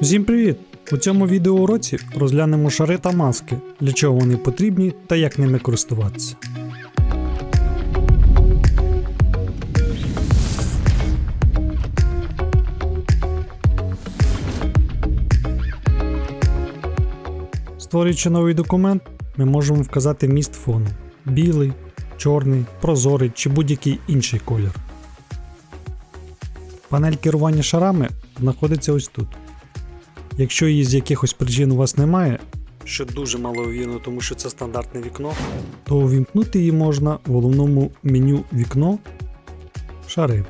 Всім привіт! У цьому відеоуроці розглянемо шари та маски, для чого вони потрібні та як ними користуватися. Створюючи новий документ, ми можемо вказати міст фону білий, чорний, прозорий чи будь-який інший колір. Панель керування шарами знаходиться ось тут. Якщо її з якихось причин у вас немає, що дуже маловірно, тому що це стандартне вікно, то увімкнути її можна в головному меню вікно шари.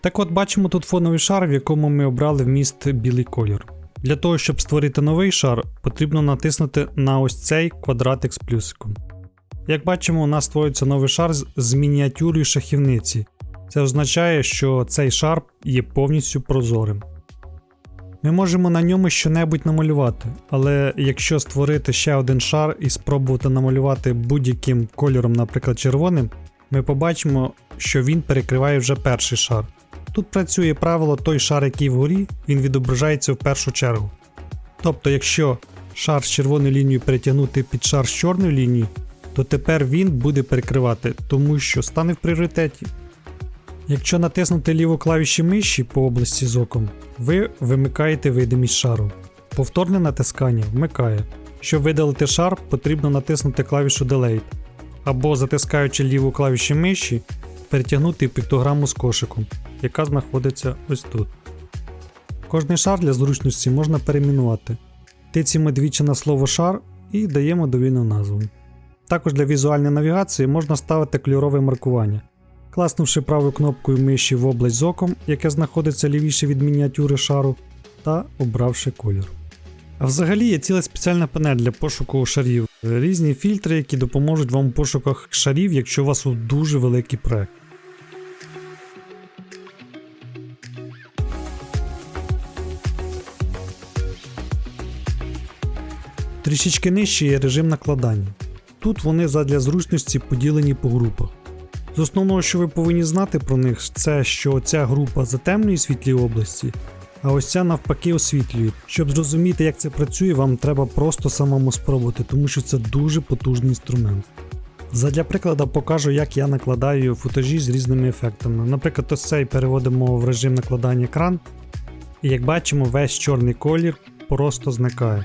Так от бачимо тут фоновий шар, в якому ми обрали вміст білий колір. Для того, щоб створити новий шар, потрібно натиснути на ось цей квадратик з плюсиком. Як бачимо, у нас створюється новий шар з- з мініатюрою шахівниці. Це означає, що цей шар є повністю прозорим. Ми можемо на ньому щонебудь намалювати, але якщо створити ще один шар і спробувати намалювати будь-яким кольором, наприклад червоним, ми побачимо, що він перекриває вже перший шар. Тут працює правило той шар, який вгорі, він відображається в першу чергу. Тобто, якщо шар з червоною лінією перетягнути під шар з чорною лінією, то тепер він буде перекривати, тому що стане в пріоритеті. Якщо натиснути ліву клавіші миші по області з оком, ви вимикаєте видимість шару. Повторне натискання вмикає. Щоб видалити шар, потрібно натиснути клавішу Delete, або затискаючи ліву клавіші миші, перетягнути піктограму з кошиком, яка знаходиться ось тут. Кожний шар для зручності можна перейменувати. Тицяємо двічі на слово шар і даємо довільну назву. Також для візуальної навігації можна ставити кольорове маркування. Класнувши правою кнопкою миші в область з оком, яке знаходиться лівіше від мініатюри шару, та обравши колір. А взагалі є ціла спеціальна панель для пошуку шарів, різні фільтри, які допоможуть вам у пошуках шарів, якщо у вас у дуже великий проект. Трішечки нижче є режим накладання. Тут вони задля зручності поділені по групах. З основного, що ви повинні знати про них, це що ця група затемнює світлі області, а ось ця навпаки освітлює. Щоб зрозуміти, як це працює, вам треба просто самому спробувати, тому що це дуже потужний інструмент. Задля прикладу покажу, як я накладаю футажі з різними ефектами. Наприклад, ось цей переводимо в режим накладання екран, і як бачимо, весь чорний колір просто зникає.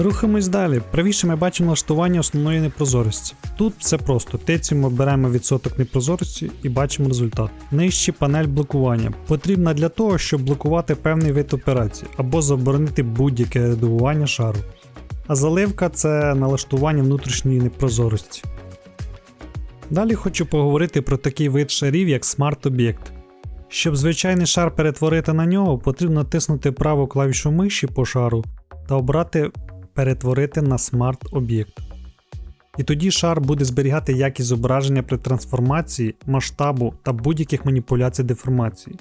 Рухаємось далі. Правіше ми бачимо налаштування основної непрозорості. Тут все просто. Тицяємо, беремо відсоток непрозорості і бачимо результат. Нижче панель блокування. Потрібна для того, щоб блокувати певний вид операцій або заборонити будь-яке редагування шару. А заливка це налаштування внутрішньої непрозорості. Далі хочу поговорити про такий вид шарів, як Smart Object. Щоб звичайний шар перетворити на нього, потрібно натиснути праву клавішу миші по шару та обрати перетворити на смарт-об'єкт. І тоді шар буде зберігати якість зображення при трансформації, масштабу та будь-яких маніпуляцій деформації.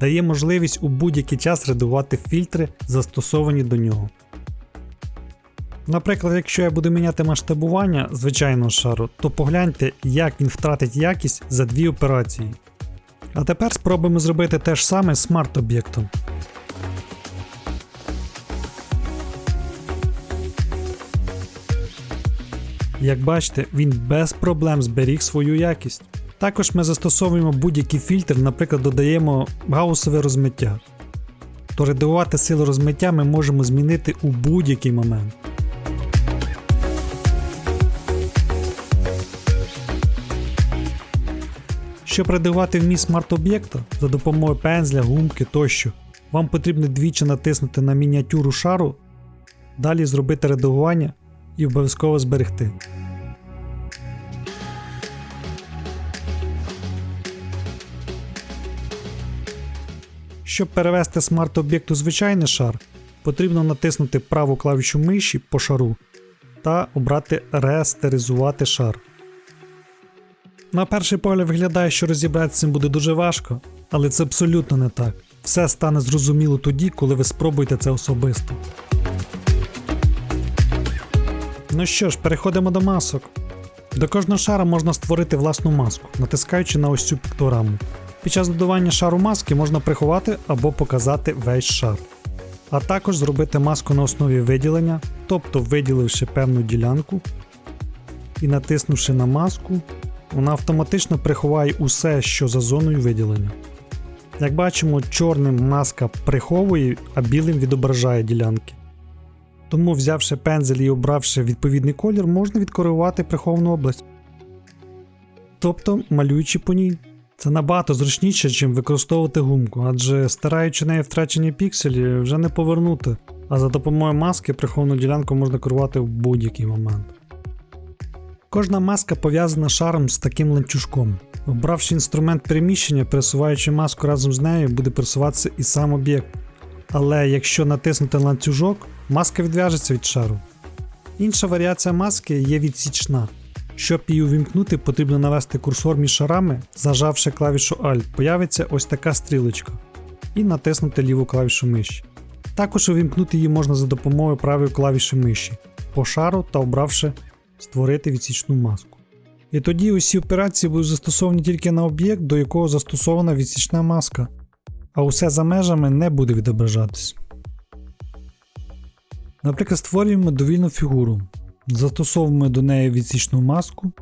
Дає можливість у будь-який час редагувати фільтри, застосовані до нього. Наприклад, якщо я буду міняти масштабування звичайного шару, то погляньте, як він втратить якість за дві операції. А тепер спробуємо зробити те ж саме смарт-об'єктом. Як бачите, він без проблем зберіг свою якість. Також ми застосовуємо будь-який фільтр, наприклад, додаємо гаусове розмиття. То редагувати силу розмиття ми можемо змінити у будь-який момент. Щоб редагувати вміст смарт-об'єкта за допомогою пензля, гумки тощо, вам потрібно двічі натиснути на мініатюру шару, далі зробити редагування і обов'язково зберегти. Щоб перевести смарт-об'єкт у звичайний шар, потрібно натиснути праву клавішу миші по шару та обрати Рестеризувати шар. На перший погляд виглядає, що розібратися цим буде дуже важко, але це абсолютно не так. Все стане зрозуміло тоді, коли ви спробуєте це особисто. Ну що ж, переходимо до масок. До кожного шара можна створити власну маску, натискаючи на ось цю піктограму. Під час додавання шару маски можна приховати або показати весь шар. А також зробити маску на основі виділення, тобто виділивши певну ділянку і натиснувши на маску, вона автоматично приховає усе, що за зоною виділення. Як бачимо, чорним маска приховує, а білим відображає ділянки. Тому, взявши пензель і обравши відповідний колір, можна відкоригувати приховану область. Тобто малюючи по ній. Це набагато зручніше, чим використовувати гумку, адже стираючи неї втрачені пікселі, вже не повернути, а за допомогою маски приховану ділянку можна керувати в будь-який момент. Кожна маска пов'язана шаром з таким ланцюжком. Обравши інструмент переміщення, пересуваючи маску разом з нею, буде пересуватися і сам об'єкт. Але якщо натиснути ланцюжок, маска відв'яжеться від шару. Інша варіація маски є відсічна. Щоб її увімкнути, потрібно навести курсор між шарами, зажавши клавішу Alt, появиться ось така стрілочка, і натиснути ліву клавішу миші. Також увімкнути її можна за допомогою правої клавіші миші по шару та обравши створити відсічну маску. І тоді усі операції будуть застосовані тільки на об'єкт, до якого застосована відсічна маска, а усе за межами не буде відображатись. Наприклад, створюємо довільну фігуру, застосовуємо до неї відсічну маску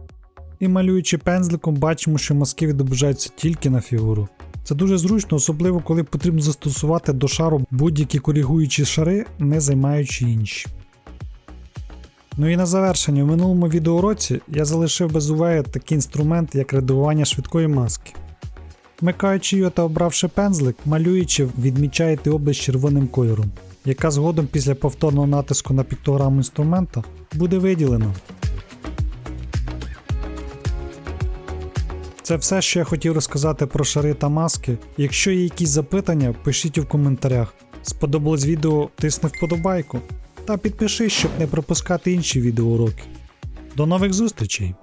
і малюючи пензликом, бачимо, що маски відображаються тільки на фігуру. Це дуже зручно, особливо коли потрібно застосувати до шару будь-які коригуючі шари, не займаючи інші. Ну і на завершення, в минулому відеоуроці я залишив без уваги такий інструмент, як редагування швидкої маски. Вмикаючи його та обравши пензлик, малюючи, відмічаєте область червоним кольором, яка згодом після повторного натиску на піктограму інструмента буде виділена. Це все, що я хотів розказати про шари та маски. Якщо є якісь запитання, пишіть у коментарях. Сподобалось відео, тисни вподобайку та підпишись, щоб не пропускати інші відеоуроки. До нових зустрічей!